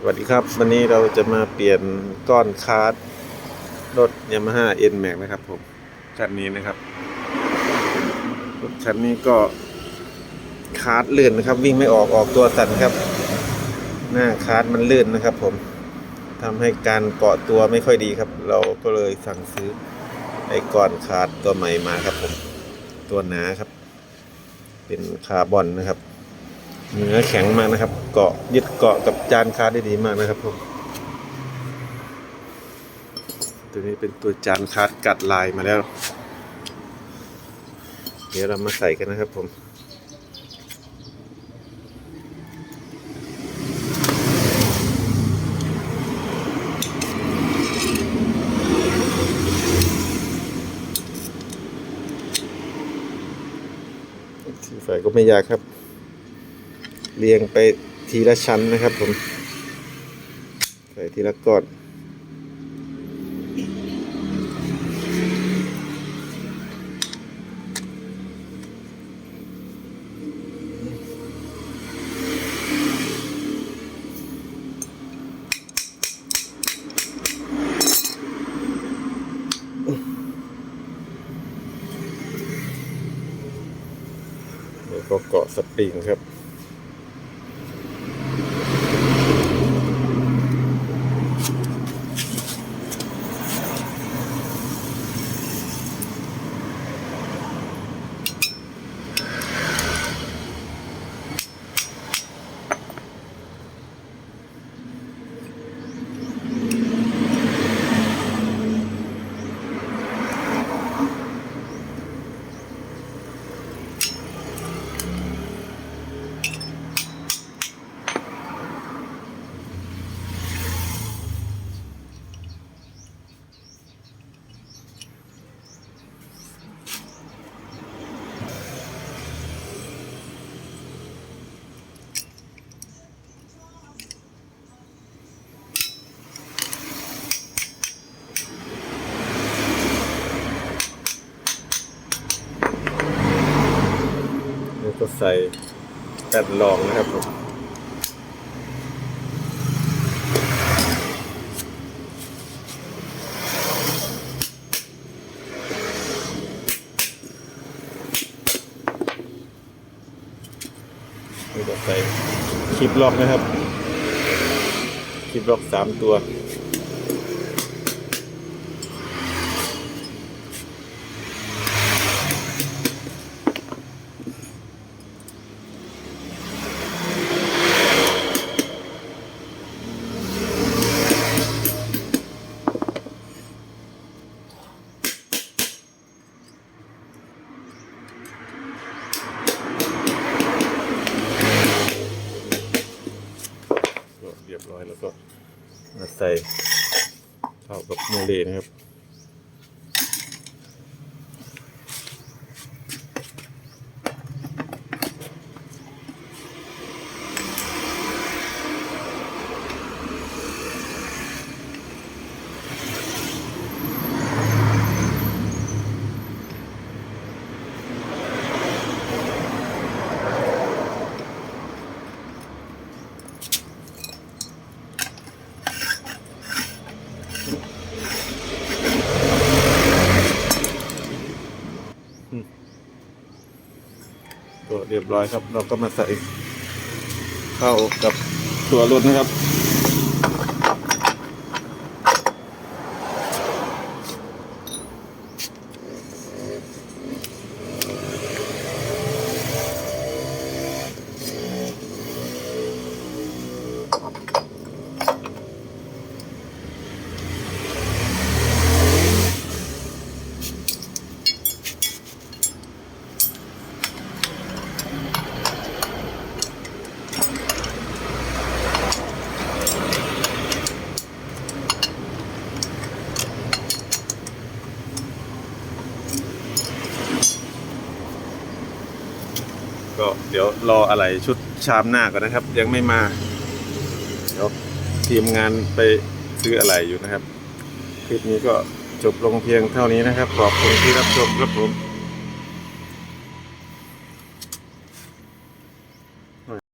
สวัสดีครับ วันนี้เราจะมาเปลี่ยนก้อนคาร์ดรถยามาฮ่าเอ็นแม็กนะครับผมคันนี้นะครับรถคันนี้ก็คาร์ดลื่นนะครับ วิ่งไม่ออกออกตัวสั่นครับ หน้าคาร์ดมันลื่นนะครับ ผมทำให้การเกาะตัวไม่ค่อยดีครับ เราก็เลยสั่งซื้อไอ้ก้อนคาร์ดตัวใหม่มาครับผม ตัวหนาครับ เป็นคาร์บอนนะครับ เนื้อแข็งมากนะครับ เกาะยึดเกาะกับจานคาดได้ดีมากนะครับผมตัวนี้เป็นตัวจานคาดกัดลายมาแล้ว เดี๋ยวเรามาใส่กันนะครับผมใส่ก็ไม่ยากครับ เรียงไปทีละชั้นนะครับผม ใส่ทีละก้อนแล้วก็เกาะสปริงครับ ก็ใส่แป้นรองนะครับผมนี่ก็ใส่คลิปล็อกนะครับ คลิปล็อกสามตัว ร้อยแล้วก็มาใส่เข้ากับโมเลนะครับ ก็เรียบร้อยครับ เราก็มาใส่เข้ากับตัวรถนะครับ ก็เดี๋ยวรออะไรชุดชามหน้าก่อนนะครับ ยังไม่มาเดี๋ยวทีมงานไปซื้ออะไรอยู่นะครับ คลิปนี้ก็จบลงเพียงเท่านี้นะครับ ขอบคุณที่รับชมครับผม